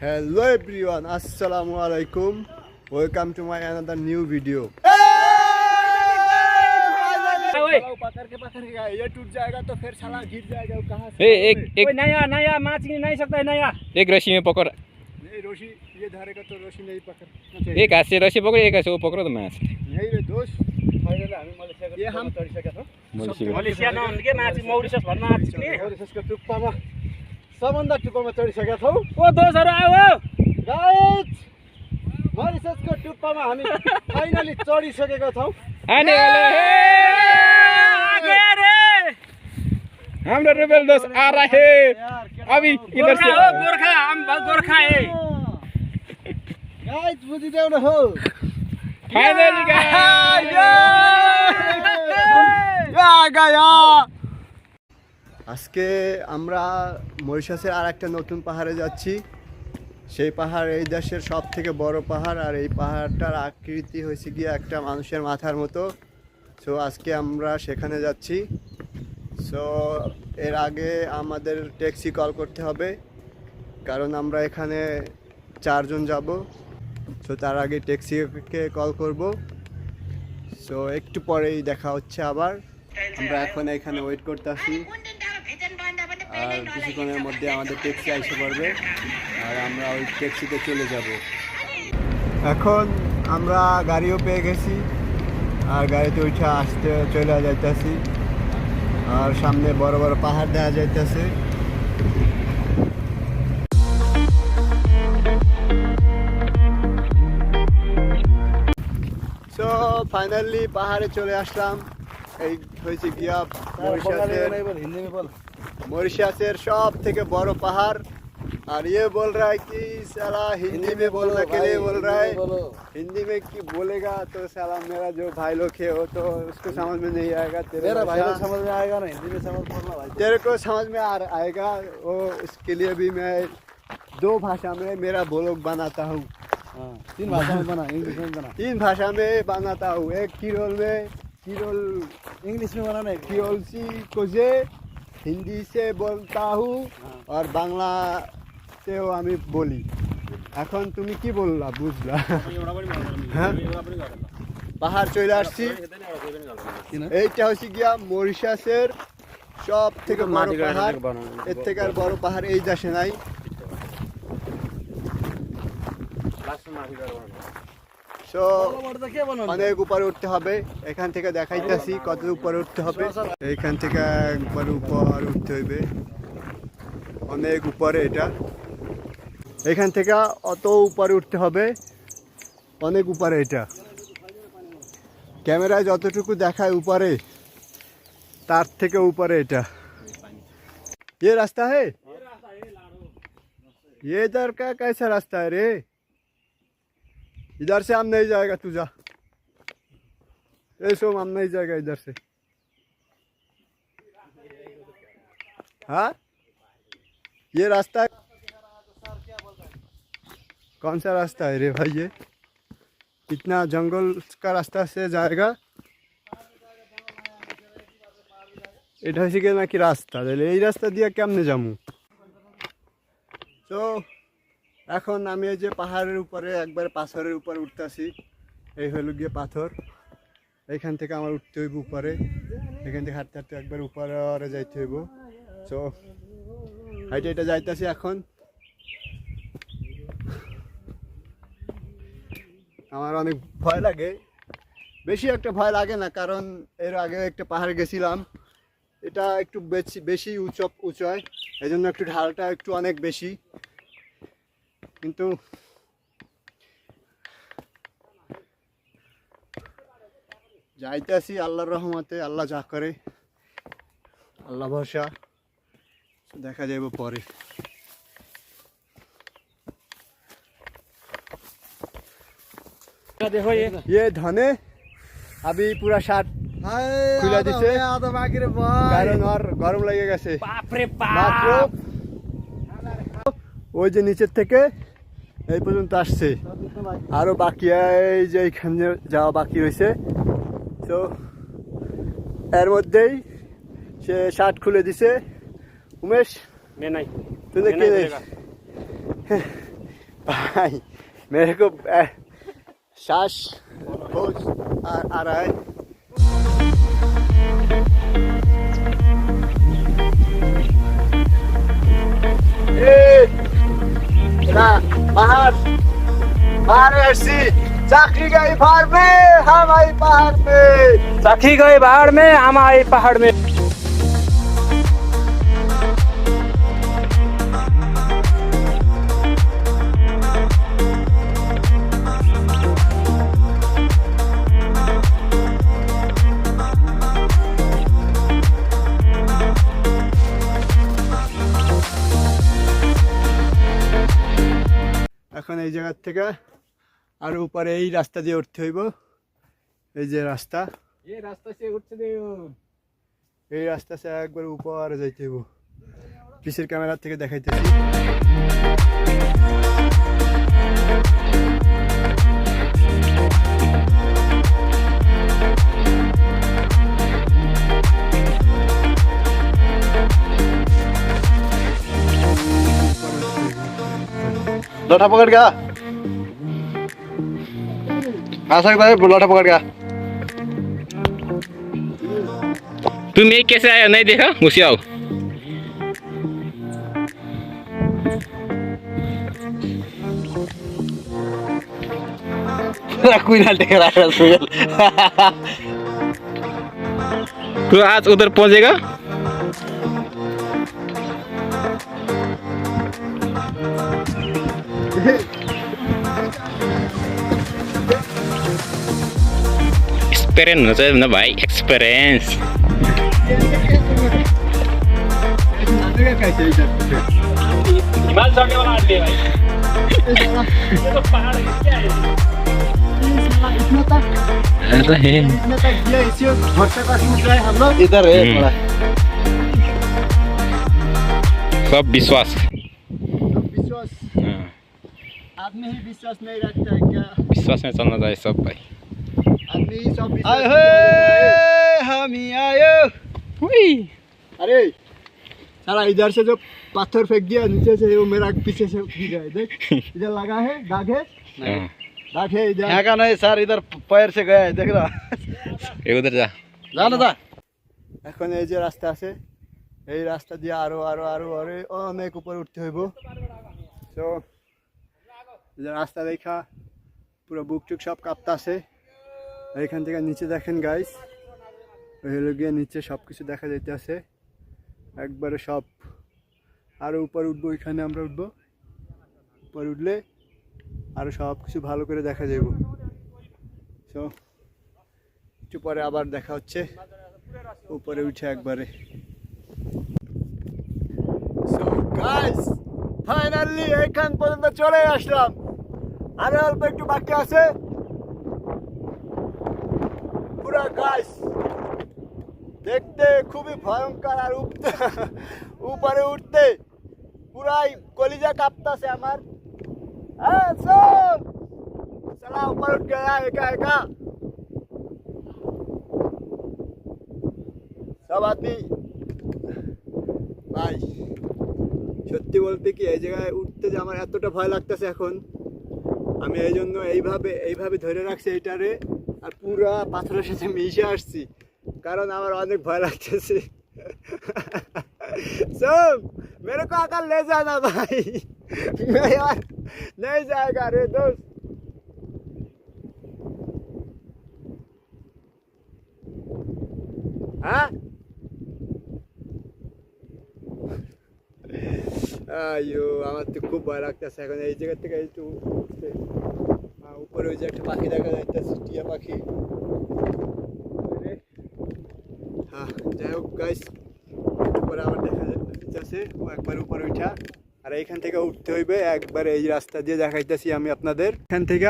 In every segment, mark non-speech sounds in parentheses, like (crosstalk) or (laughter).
Hello everyone আসসালামু আলাইকুম welcome to my another new video एक रस्सी में पकड़ एक हाथ से रस्सी पकड़ एक हाथ से वो पकड़ो तो माछ मलेसिया मलेसिया नहुने के माछी मौरिसस भन्नु आएको सबभन्दा टुप्पामा चढिसकेका छौँ। ओ दोषहरू आऊ गाइज मरिससको टुप्पामा हामी फाइनली चढिसकेका छौँ। आने वाला है हाम्रो रुबेल दोस्त आ रहा है। अभी इधर गोर्खा से गोर्खा हम गोर्खा है। गाइज बुझिदेऊ न हो फाइनली আজকে আমরা মরিশাসের আর একটা নতুন পাহাড়ে যাচ্ছি। সেই পাহাড় এই দেশের সব থেকে বড় পাহাড় আর এই পাহাড়টার আকৃতি হয়েছে গিয়ে একটা মানুষের মাথার মতো। সো আজকে আমরা সেখানে যাচ্ছি। সো এর আগে আমাদের ট্যাক্সি কল করতে হবে, কারণ আমরা এখানে চারজন যাব। সো তার আগে ট্যাক্সিকে কল করব। সো একটু পরেই দেখা হচ্ছে আবার। আমরা এখন এখানে ওয়েট করতে আসি আর কিছুক্ষণের মধ্যে আমাদের ট্যাক্সি এসে পড়বে আর আমরা ওই ট্যাক্সিতে চলে যাব। এখন আমরা গাড়িও পেয়ে গেছি। আর গাড়িতে উঠে আসতে চলে যাইতেছি। আর সামনে বড় বড় পাহাড় দেখা যাইতেছে। ফাইনালি পাহাড়ে চলে আসলাম। এই হয়েছে গিয়া মরিশাসের मॉरिशस सब থেকে বড় पहाड़ और ये बोल रहा है कि साला हिंदी में बोलने के लिए बोल रहा है हिंदी में कि बोलेगा तो साला मेरा जो भाई लोग है वो तो उसको समझ में नहीं आएगा तेरे मेरा भाई लोग भाषा- समझ में आएगा ना हिंदी में समझ पड़ना भाई तेरे को समझ में आ आएगा वो इसके लिए भी मैं दो भाषा में मेरा ब्लॉग बनाता हूँ हाँ तीन भाषा में बना इंग्लिश में बना तीन भाषा में बनाता हूँ एक किरोल में किरोल इंग्लिश में बना नहीं किरोलसी कोजे হিন্দি সে বলতা হু আর বাংলাতেও আমি বলি। এখন তুমি কি বললা বুঝলা? হ্যাঁ। পাহাড় চলে আসছি। এইটা হচ্ছে গিয়া মরিশাসের সব থেকে বড় পাহাড়। এর থেকে আর বড় পাহাড় এই দেশে নাই। সো কে বানানো অনেক উপরে উঠতে হবে এখান থেকে দেখাইতেছি কত উপরে উঠতে হবে এইখান থেকে একবার উপর উঠতে হইবে অনেক উপরে এটা এখান থেকে অত উপরে উঠতে হবে অনেক উপরে এটা ক্যামেরায় যতটুকু দেখায় উপরে তার থেকে উপরে এটা ये रास्ता है ये इधर का कैसा रास्ता है रे इधर से हम नहीं जाएगा तू जा ए सोम हम नहीं जाएगा इधर से हाँ ये रास्ता है कौन सा रास्ता है रे भाई ये कितना जंगल का रास्ता से जाएगा এটা হচ্ছে গিয়ে নাকি রাস্তা তাহলে এই রাস্তা দিয়ে কেমনে যাবো তো এখন আমি এই যে পাহাড়ের উপরে, একবার পাথরের উপরে উঠতেছি। এই হলো গিয়ে পাথর। এইখান থেকে আমার উঠতে হইব উপরে। এখান থেকে হাঁটতে হাঁটতে একবার উপরে যাইতে হইব। তো হাইটে এটা যাইতেছি এখন। আমার অনেক ভয় লাগে। বেশি একটা ভয় লাগে না, কারণ এর আগে একটা পাহাড়ে গেছিলাম। এটা একটু বেশি বেশি উঁচ উঁচয় এই জন্য একটু ঢালটা একটু অনেক বেশি। কিন্তু যাইতেছি আল্লাহর রহমতে আল্লাহ যা করে আল্লাহ ভরসা দেখা যাবে পরে देखो ये ये धने अभी पूरा শার্ট খুলে দিছে আদা বাকি রে ভাই কারণ আর গরম লেগে গেছে बाप रे মাত্র बाप ওই যে নিচের থেকে এই পর্যন্ত আসছে। আরও বাকি যে এইখানে যাওয়া বাকি রয়েছে। তো এর মধ্যেই সে শার্ট খুলে দিছে। উমেশ তুই কে ভাই মেরে খুব শ্বাস আর আর Yeah. পাহাড় পাহাড়ে এসছি চাকরি গাই পাহাড় মে হামাই পাহাড় মে। চাকরি গাই পাহাড় মে হামাই পাহাড় মে। জায়গার থেকে আর উপরে এই রাস্তা দিয়ে উঠতে হইব এই যে রাস্তা ये रास्ता से उठ दियो এই রাস্তা সে একবার উপরে যাইতে হইব পিসের ক্যামেরা থেকে দেখাইতেছি लोटा पकड़ गया है लोटा पकड़ गया। तुम ये कैसे आया? नहीं देखा? घुसी आओ (laughs) कोई ना टेक रहा है सुगल आज उधर पहुंचेगा? एक्सपेरियंस होना चाहिए ना भाई एक्सपिरियंस इधर सब विश्वास। विश्वास। हाँ। आदमी ही विश्वास नहीं रखता है क्या? विश्वास में चलना चाहिए सब भाई। आदमी ही सब विश्वास आए करता है। हे हम ही आए अरे साला इधर से जो पत्थर फेंक दिया नीचे से वो मेरा पीछे से गिर है देख इधर लगा है दाग है हाँ, दाग है इधर यहाँ का नहीं सर इधर पैर से गया है देख रहा ये उधर जा जाना था এখন এই যে রাস্তা আছে এই রাস্তা দিয়ে আরো আরো আরো আরো অনেক উপরে উঠতে হইব তো এই যে রাস্তা দেখা পুরো বুক টুক সব কাঁপতাছে আর এখান থেকে নিচে দেখেন গাইস হলো গিয়ে নিচে সব কিছু দেখা যেতে আছে একবারে সব। আরও উপরে উঠবো এখানে আমরা উঠবো। উপরে উঠলে আরও সব কিছু ভালো করে দেখা যাইব। তো একটু পরে আবার দেখা হচ্ছে। উপরে উঠে একবারে। সো ফাইনালি এখান পর্যন্ত চলে আসলাম। আরও অল্প একটু বাকি আছে। পুরো গাইস দেখতে খুবই ভয়ঙ্কর আর উঠতে (laughs) উপরে উঠতে পুরাই কলিজা কাঁপতাছে আমার। হ্যাঁ ভাই, সত্যি বলতে কি, এই জায়গায় উঠতে যে আমার এতটা ভয় লাগতেছে এখন, আমি এই জন্য এইভাবে এইভাবে ধরে রাখছি এইটারে। আর পুরা পাথরের সাথে মিশে আসছি কারণ আমার অনেক ভয় লাগতেছে सब मेरे को आकर ले जाना भाई मैं यार नहीं जाएगा रे दोस्त हाँ আইয়ো আমার তো খুব ভয় লাগতেছে এখন এই জায়গা থেকে একটু উঠতে আহ, উপরে ওই যে একটা পাখি দেখা যাইতেছে, টিয়া পাখি। হ্যাঁ যাই হোক গাইস উপরে আবার দেখা যাচ্ছে ও একবার উপরে উঠা। আর এইখান থেকে উঠতে হইবে, একবার এই রাস্তা দিয়ে দেখাইতেছি আমি আপনাদের। এখান থেকে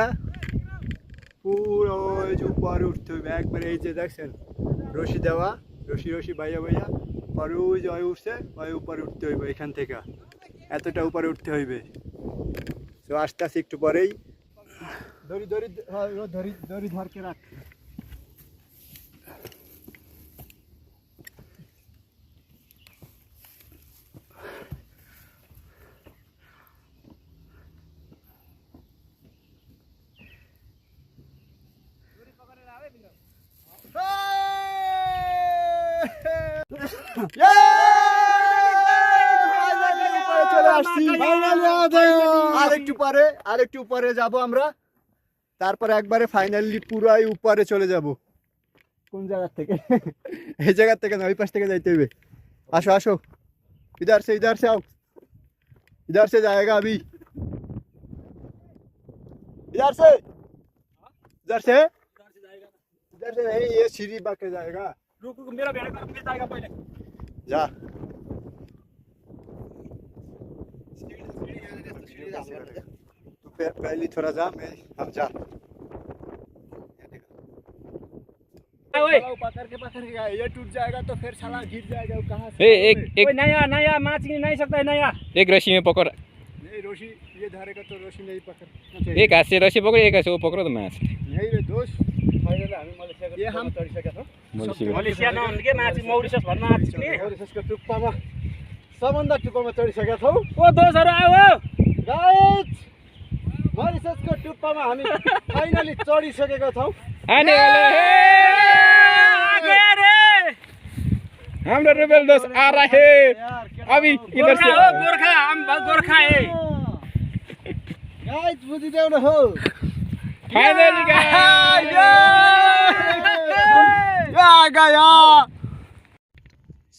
পুরো ওই যে উপরে উঠতে হইবে, একবার এই যে দেখছেন, রশি দেওয়া, রশি রশি বাইয়া বাইয়া পরে ওই যে উঠছে, ওই উপরে উঠতে হইবে এখান থেকে। এতটা উপরে উঠতে হইবে। তো আস্তে আস্তে একটু পরেই। দড়ি দড়ি হ্যাঁ, দড়ি দড়ি ধরকে রাখ। আরেকটু পরে আরেকটু পরে যাব আমরা। তারপরে একবারে ফাইনালি পুরাই উপরে চলে যাব কোন জায়গা থেকে এই জায়গা থেকে না ওই পাশ থেকে যাইতে হবে আসো আসো इधर से इधर से आओ इधर से जाएगा अभी इधर से इधर से इधर से नहीं ये सीढ़ी बाके जाएगा रुक रुक मेरा बैग मिल जाएगा पहले जा तू फिर पहले थोड़ा जा मैं अब जा पकड़ के पकड़ के ये टूट जाएगा तो फिर साला गिर जाएगा वो कहाँ ए से एक एक। नया नया माछ नहीं सकता है नया। एक रस्सी में पकड़। नहीं रोशी ये धारेगा तो रोशी नहीं पकड़ना चाहिए एक हाथ से रस्सी पकड़ एक हाथ से वो पकड़ो तो माछ नहीं रे दोस्त ये हम मलेसिया नभन्दा माछ मौरिसस भन्न माछ नि मरिससको टुप्पामा सबभन्दा टुप्पामा चढिसकेका छौँ ओ दोषहरू आऊ गाइज़ मरिससको टुप्पामा हामी फाइनली चढिसकेका छौँ आने वाला है हाम्रो रुबेल दोस्त आ रहा है अभी इधर गोर्खा से हो गोर्खा हम गोर्खा है गाइज बुझिदेऊ न हो फाइनली आ गया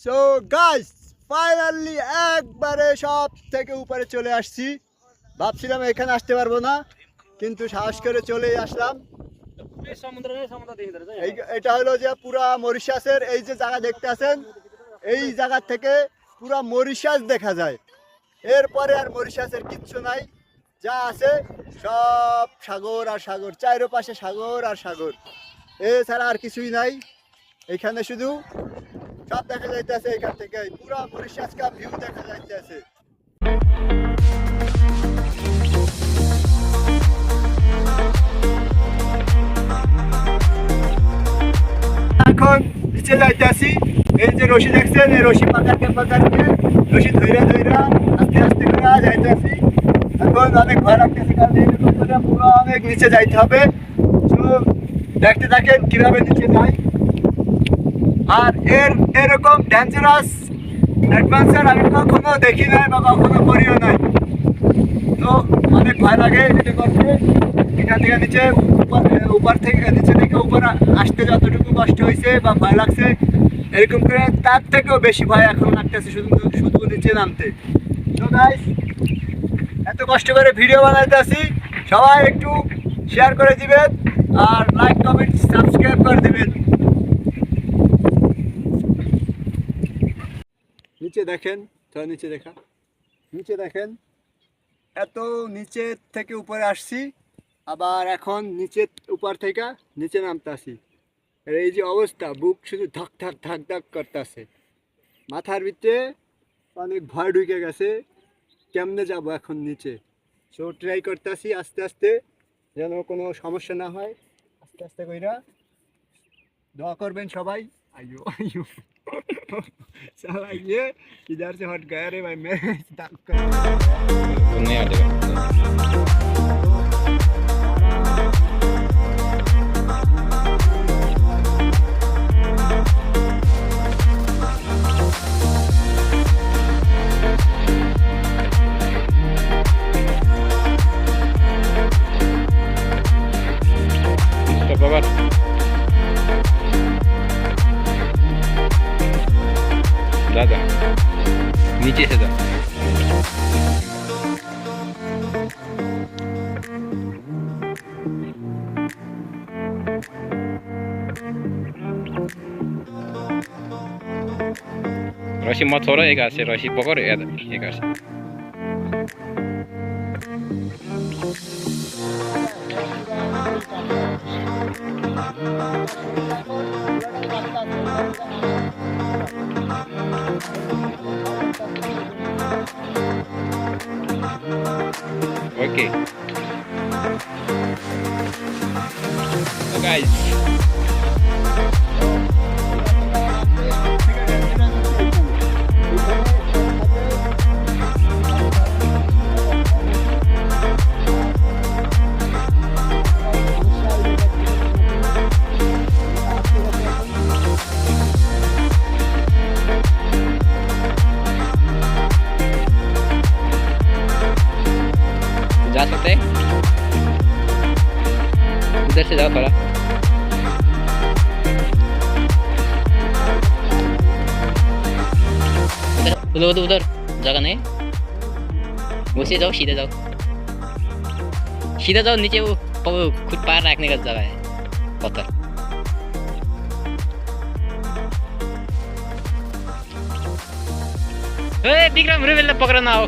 সো গাইস ফাইনালি একবারে সব থেকে উপরে চলে আসছি ভাবছিলাম এখানে আসতে পারব না কিন্তু সাহস করে চলে আসলাম। এটা হলো যে পুরা মরিশাসের এই যে জায়গা দেখতে আছেন এই জায়গা থেকে পুরা মরিশাস দেখা যায়। এরপরে আর মরিশাসের কিচ্ছু নাই যা আছে সব সাগর আর সাগর চারোপাশে সাগর আর সাগর। এছাড়া আর কিছুই নাই এখানে শুধু সব দেখা যাইতেছে এখান থেকে পুরা মরিশাসকা ভিউ দেখা যাইতেছে। এখন নিচে যাইতেছি এই যে রশি দেখছেন, এই রশি পাকাতে পাকাতে রশি ধইরা ধইরা আস্তে আস্তে করে যাইতেছি এখন অনেক ভয় লাগতেছে, কারণ পুরো অনেক নিচে যাইতে হবে। তো দেখতে থাকেন কীভাবে নিচে যাই আর এর এরকম ডেঞ্জারাস অ্যাডভেঞ্চার আমি কখনো দেখি নাই বা কখনো করিও নাই। তো অনেক ভয় লাগে এটা করতে এখান থেকে নিচে উপর থেকে নিচে থেকে উপর আসতে যতটুকু কষ্ট হয়েছে বা ভয় লাগছে, এরকম করে তার থেকেও বেশি ভয় এখন লাগতেছে শুধু শুধু নিচে নামতে। তো এত কষ্ট করে ভিডিও বানাইতে আসি। সবাই একটু শেয়ার করে দিবেন আর লাইক কমেন্ট সাবস্ক্রাইব করে দিবেন। নিচে দেখেন তো নিচে দেখা। নিচে দেখেন, এত নিচে থেকে উপরে আসছি। আবার এখন নিচে উপর থেকে নিচে নামতাছি। এই যে অবস্থা, বুক শুধু ধক ধাক ধাক ধাক করতেছে। মাথার ভিতরে অনেক ভয় ঢুকে গেছে, কেমনে যাব এখন নিচে? সো ট্রাই করতেছি আস্তে আস্তে, যেন কোনো সমস্যা না হয়। আস্তে আস্তে কইরা দোয়া করবেন সবাই। আইও আইও চালাইয়ে ইধার সে হট গায়ে? রে ভাই doctor Да-да. Неделя, да. Roshi motor egasi, Roshi pokor egasi. Okay. So guys. Guys जा उधर से जाओ थोड़ा उधर उधर उधर जगह नहीं उसे जाओ सीधा जाओ सीधा जाओ नीचे वो खुद पार रखने का जगह है पत्थर ए विक्रम रुबेलले पक्र आओ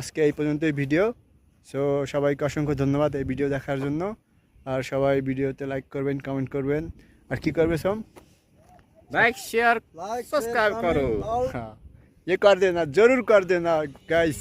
আজকে এই পর্যন্তই ভিডিও সো সবাইকে অসংখ্য ধন্যবাদ এই ভিডিও দেখার জন্য আর সবাই ভিডিওতে লাইক করবেন কমেন্ট করবেন আর কি করবে সোম लाइक शेयर लाइक सब्सक्राइब करो। हाँ ये कर देना जरूर कर देना गाइस